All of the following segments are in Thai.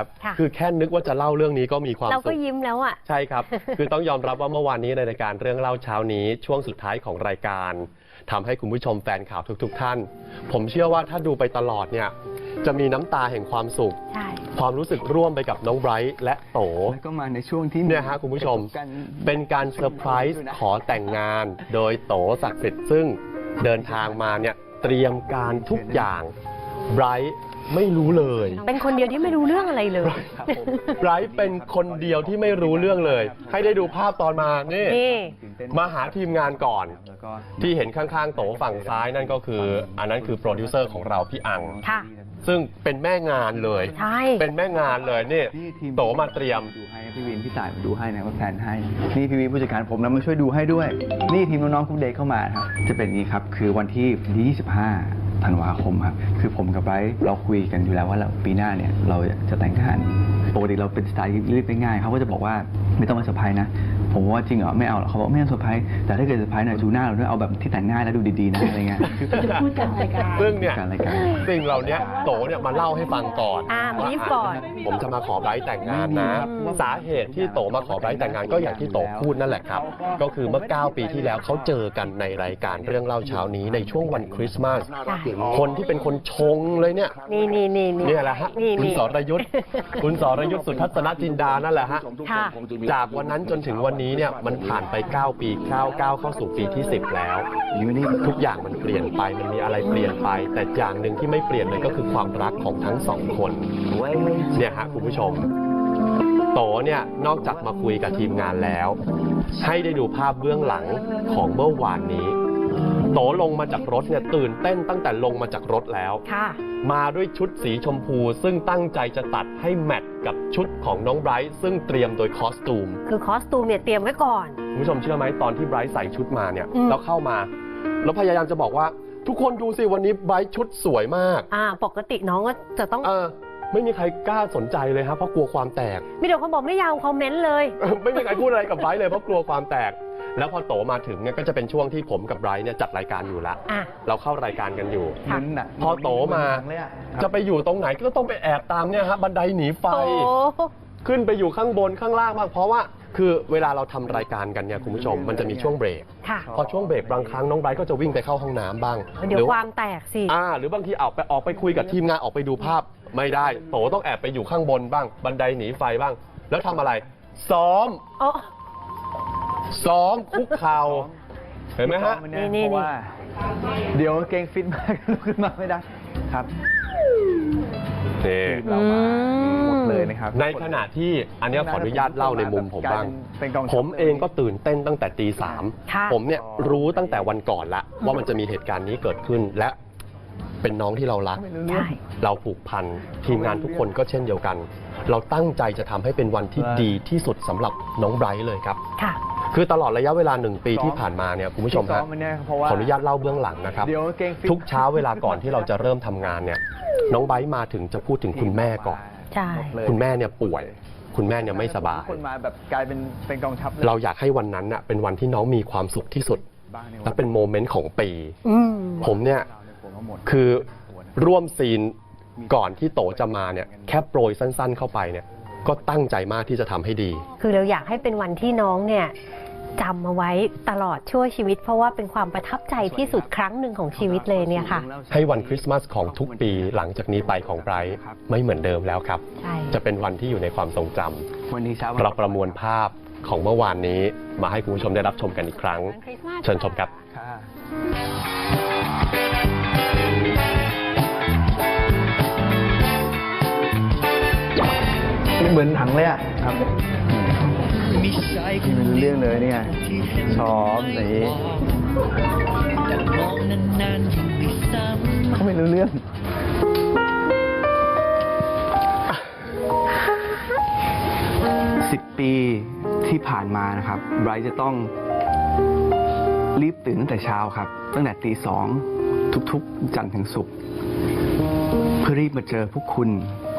ครับค่ะคือแค่นึกว่าจะเล่าเรื่องนี้ก็มีความเราสุก็ขยิ้มแล้วอะใช่ครับ คือต้องยอมรับว่าเมื่อวานนี้ในรายการเรื่องเล่าเช้านี้ช่วงสุดท้ายของรายการทำให้คุณผู้ชมแฟนข่าวทุก ๆ ท่าน ผมเชื่อว่าถ้าดูไปตลอดเนี่ยจะมีน้ำตาแห่งความสุขใช่ความรู้สึกร่วมไปกับน้องไบรท์และโตแล้วก็มาในช่วงที่เนี่ยฮะคุณผู้ชมกันเป็นการเซอร์ไพรส์ขอแต่งงาน โดยโตศักดิ์สิทธิ์ซึ่งเดินทางมาเนี่ยเตรียมการทุกอย่างไบรท์ ไม่รู้เลยเป็นคนเดียวที่ไม่รู้เรื่องอะไรเลยครับผมไบรท์เป็นคนเดียวที่ไม่รู้เรื่องเลย ให้ได้ดูภาพตอนมานี่นี่ตื่นเต้นมาหาทีมงานก่อนแล้วก็ที่เห็นข้างๆโตฝั่งซ้ายนั่นก็คือ อันนั้นคือโปรดิวเซอร์ของเราพี่อัง ค่ะ ซึ่งเป็นแม่งานเลย ใช่ เป็นแม่งานเลยนี่นี่ทีมโตมาเตรียม ดูให้พี่วินพี่ต่ายมาดูให้นะว่าแพลนให้ นี่พี่วินผู้จัดการผมนะมาช่วยดูให้ด้วย นี่ทีมน้องๆคุณเดย์เข้ามาครับจะเป็นอย่างนี้ครับ คือวันที่25 ธันวาคมครับคือผมกับไบรท์เราคุยกันอยู่แล้วว่าเราปีหน้าเนี่ยเราจะแต่งงานปกติเราเป็นสไตล์รีบง่ายเขาก็จะบอกว่าไม่ต้องมาเซอร์ไพรส์นะ ผมว่าจริงเหรอไม่เอาหรอกเขาบอกไม่ต้องเซอร์ไพรส์แต่ถ้าเกิดเซอร์ไพรส์หน่อยดูหน้าเราด้วยเอาแบบที่แต่งง่ายแล้วดูดีๆนะอะไรเงี้ยจะพูดกันรายการซึ่งเนี่ยการรายการสิ่งเหล่านี้โตเนี่ยมาเล่าให้ฟังก่อนอ่าบีฟก่อน ผมจะมาขอไบรท์แต่งงานนะ สาเหตุที่โตมาขอไบรท์แต่งงานก็อย่างที่โตพูดนั่นแหละครับ ก็คือเมื่อ 9 ปีที่แล้วเขาเจอกันในรายการเรื่องเล่าเช้านี้ในช่วงวันคริสต์มาสใช่คนที่เป็นคนชงเลยเนี่ยนี่นี่นี่นี่เนี่ยแหละฮะนี่คุณนี่สรยุทธ์คุณสรยุทธ์สุทัศนจินดานั่นแหละฮะค่ะจากวันนั้นจนถึงวันนี้ี้เนี่ยมันผ่านไป 9 ปี 9 9 เข้าสู่ปีที่ 10 แล้ว ทุกอย่างมันเปลี่ยนไปมันมีอะไรเปลี่ยนไป แต่อย่างหนึ่งที่ไม่เปลี่ยนเลยก็คือความรักของทั้งสองคนเนี่ยฮะคุณผู้ชม โตเนี่ยนอกจากมาคุยกับทีมงานแล้ว ให้ได้ดูภาพเบื้องหลังของเมื่อวานนี้ โตลงมาจากรถเนี่ยตื่นเต้นตั้งแต่ลงมาจากรถแล้วค่ะมาด้วยชุดสีชมพู ซึ่งตั้งใจจะตัดให้แมทกับชุดของน้องไบรท์ซึ่งเตรียมโดยคอสตูม คือคอสตูมเนี่ยเตรียมไว้ก่อนคุณผู้ชมเชื่อไหมตอนที่ไบรท์ใส่ชุดมาเนี่ยอืมแล้วเข้ามา แล้วพยายามจะบอกว่า ทุกคนดูสิวันนี้ไบรท์ชุดสวยมาก อ่า ปกติน้องก็จะต้องเออไม่มีใครกล้าสนใจเลยครับเพราะกลัวความแตก มีแต่คนบอกไม่ยาวคอมเมนต์เลย ไม่มีใครพูดอะไรกับไบรท์เลยเพราะกลัวความแตก แล้วพอโตมาถึงเนี่ยก็จะเป็นช่วงที่ผมกับไบรท์เนี่ยจัดรายการอยู่ละอะ เราเข้ารายการกันอยู่ ค่ะ ลุ้นน่ะพอโตมาเลยอะจะไปอยู่ตรงไหนก็ต้องไปแอบตามเนี่ยฮะบันไดหนีไฟ โอ้ขึ้นไปอยู่ข้างบนข้างล่างบ้างเพราะว่า คือเวลาเราทำรายการกันเนี่ยคุณผู้ชมมันจะมีช่วงเบรก ค่ะ พอช่วงเบรกบางครั้งน้องไบรท์ก็จะวิ่งไปเข้าห้องน้ำบ้างเดี๋ยหรืวอความแตกสิ อ่า หรือบางทีออกไปออกไปคุยกับทีมงานออกไปดูภาพไม่ได้ โตต้องแอบไปอยู่ข้างบนบ้าง บันไดหนีไฟบ้าง แล้วทำอะไร ซ้อม โอ้ ซ้อมคุกเข่าเห็นไหมฮะ นี่นี่เพราะว่า เดี๋ยวเกงฟิตมากลุกขึ้นมาไม่ได้ครับนี่เรามาหมดเลยนะครับ ในขณะที่อันเนี้ยขออนุญาตเล่าในมุมผมบ้าง เป็นกองทัพ ผมเองก็ตื่นเต้นตั้งแต่ตีสามค่ะผมเนี่ยรู้ตั้งแต่วันก่อนละ ว่ามันจะมีเหตุการณ์นี้เกิดขึ้นและเป็นน้องที่เรารัก ไม่รู้เรื่อง ใช่ เราผูกพันทีมงานทุกคนก็เช่นเดียวกัน เราตั้งใจจะทำให้เป็นวันที่ว่าดีที่สุดสำหรับน้องไบรท์เลยครับ ค่ะ คือตลอดระยะเวลาหนึ่งปีที่ผ่านมาเนี่ยคุณผู้ชมที่ซ้ฮะอมันเนี่ยเพราะว่าขออนุญาตเล่าเบื้องหลังนะครับเดี๋ยวเกงฟิต ทุกเช้าเวลาก่อนที่เราจะเริ่มทำงานเนี่ยน้องไบรท์มาถึงจะพูดถึงคุณแม่ก่อน ใช่หมดเลยคุณแม่เนี่ยป่วย คุณแม่เนี่ยไม่สบายทุกคนมาแบบกลายเป็นเป็นกองทัพลยเราอยากให้วันนั้นน่ะเป็นวันที่น้องมีความสุขที่สุด บ้างในวัและเป็นโมเมนต์ของปี อืม ผมเนี่ยผมว่าหมด คือร่วมซีนก่อนที่โตจะมาเนี่ยแค่โปรยสั้นๆเข้าไปเนี่ยก็ตั้งใจมากที่จะทำให้ดี คือเราอยากให้เป็นวันที่น้องเนี่ย จำเอาไว้ตลอดชั่วชีวิต เพราะว่าเป็นความประทับใจที่สุดครั้งหนึ่งของชีวิตเลยเนี่ยค่ะ ให้วันคริสต์มาสของทุกปีหลังจากนี้ไปของไบรท์ไม่เหมือนเดิมแล้วครับใช่จะเป็นวันที่อยู่ในความทรงจำวันนี้เช้าเราประมวลภาพของเมื่อวานนี้มาให้คุณผู้ชมได้รับชมกันอีกครั้ง เชิญชมครับค่ะไม่เหมือนหนังเลยอะครับ ไม่รู้เรื่องเลยเนี่ยซ้อมไหนเขาไม่รู้เรื่องสิบปีที่ผ่านมานะครับไบรท์จะต้องรีบตื่นตั้งแต่เช้าครับ ตั้งแต่ตีสองทุกๆ จันทร์ถึงศุกร์เพื่อรีบมาเจอพวกคุณ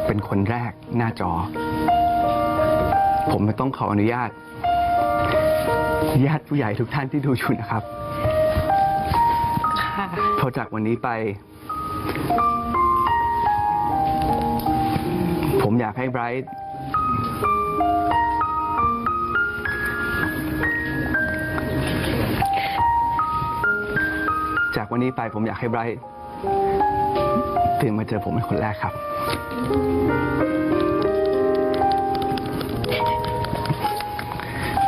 เป็นคนแรกหน้าจอ ผมไม่ต้องขออนุญาต ญาติผู้ใหญ่ทุกท่านที่ดูอยู่นะครับพอจากวันนี้ไป ผมอยากให้ไบรท์จากวันนี้ไปผมอยากให้ไบรท์ตื่นมาเจอผมเป็นคนแรกครับ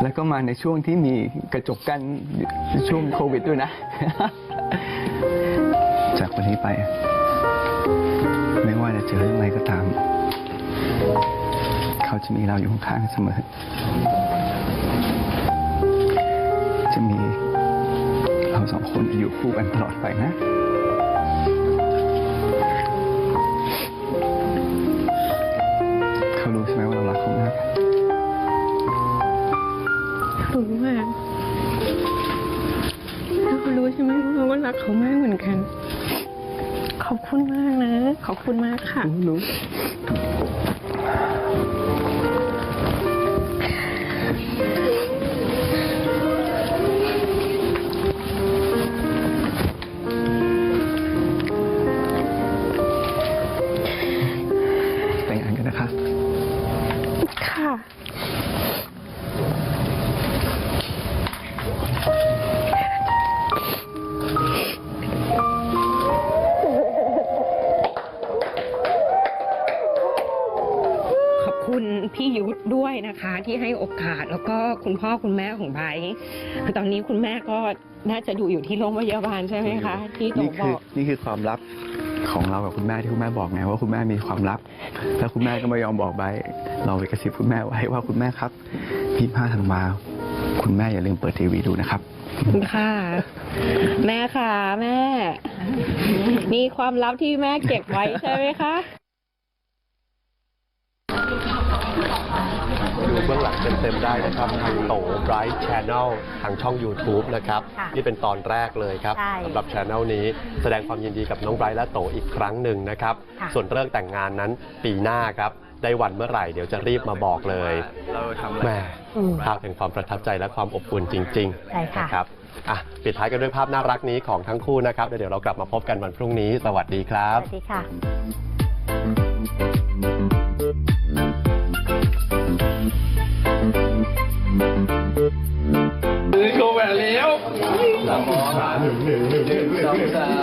แล้วก็มาในช่วงที่มีกระจกกันช่วงโควิดด้วยนะ จากวันนี้ไป ไม่ว่าจะเจอเรื่องอะไรก็ตาม เขาจะมีเราอยู่ข้างๆเสมอ จะมีเราสองคนอยู่คู่กันตลอดไปนะ คุณมากค่ะ คุณพี่ยุทธด้วยนะคะ ที่ให้โอกาสแล้วก็คุณพ่อคุณแม่ของไบร์ทตอนนี้คุณแม่ก็น่าจะดูอยู่ที่โรงพยาบาลใช่ไหมคะ ที่โตนี่บคืออกนี่คือความลับของเรากับคุณแม่ที่คุณแม่บอกไงว่าคุณแม่มีความลับ แล้วคุณแม่ก็ไม่ยอมบอกไปเราไปกระซิบคุณแม่ไว้ว่าคุณแม่ครับพี่ผ้าธันวาคุณแม่อย่าลืมเปิดทีวีดูนะครับ ค่ะ แม่ค่ะแม่ มีความลับที่แม่เก็บไว้ใช่ไหมคะ ดูเบื้องหลังเต็มๆได้นะครับ ทางโต Bright Channel ทางช่อง YouTube นะครับ ค่ะนี่เป็นตอนแรกเลยครับใช่สำหรับ Channel นี้แสดงความยินดีกับน้องไบรท์และโตอีกครั้งหนึ่งนะครับ ค่ะ ส่วนเรื่องแต่งงานนั้นปีหน้าครับ ได้วันเมื่อไหร่เดี๋ยวจะรีบมาบอกเลยเราทำอะไรแม่อืม ภาพแห่งความประทับใจและความอบอุ่นจริงๆใช่ค่ะ นะครับอะปิดท้ายกันด้วยภาพน่ารักนี้ของทั้งคู่นะครับแล้วเดี๋ยวเรากลับมาพบกันวันพรุ่งนี้ สวัสดีครัสบ วัสดีค่ะ 啊不好没有没有没有没有